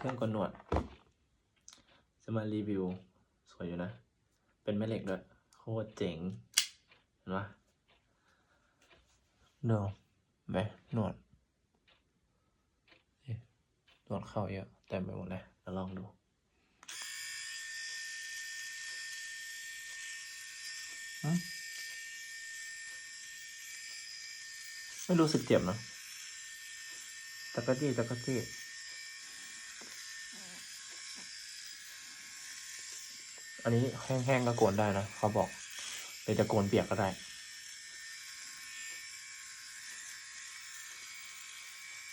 เครื่องกลหนวด จะมารีวิว สวยอยู่นะ เป็นแม่เหล็กด้วย โคตรเจ๋ง เห็นปะดูไปหนวดหนวดเข้าเยอะเต็มไปหมดเลยแล้วลองดูไม่รู้สึกเจ็บนะตะกะจี้ตะกะจี้ อันนี้แห้งๆก็โกนได้นะเขาบอกหรือจะโกนเปียกก็ได้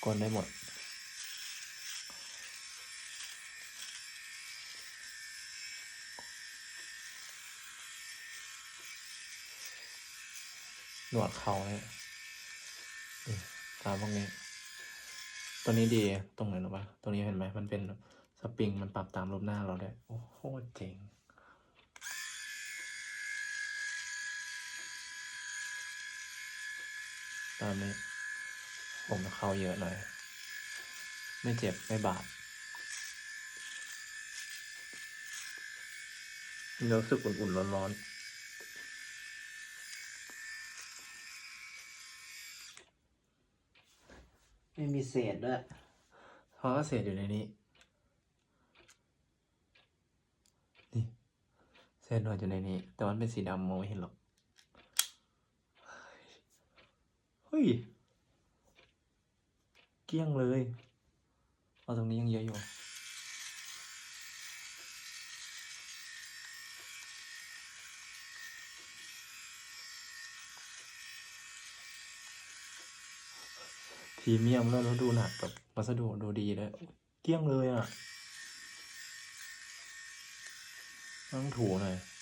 โกนได้หมดหนวดเขาเนี่ยตามพวกนี้ตัวนี้ดีตรงไหนหรอปะตัวนี้เห็นไหมมันเป็นสปริงมันปรับตามรูปหน้าเราได้ โอ้โหเจ๋ง ตามนี้ผมเข้าเยอะหน่อย ไม่เจ็บ ไม่บาดรู้สึกอุ่นๆร้อนๆไม่มีเศษด้วยเพราะว่าเศษอยู่ในนี้ นี่ เศษหนวดอยู่ในนี้ แต่มันเป็นสีดำมองไม่เห็นหรอก เฮ้ย เกี้ยงเลย เอาตรงนี้ยังเยอะอยู่พรีเมียมแล้วแล้วดูหนักแบบวัสดุดูดีเลยเกี้ยงเลยอะต้องถูหน่อย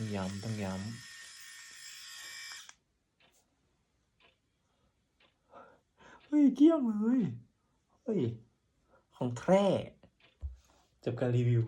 ต้องย้ำต้องย้ำเฮ้ยเกลี้ยมเลย เฮ้ย ของแท้จบการรีวิว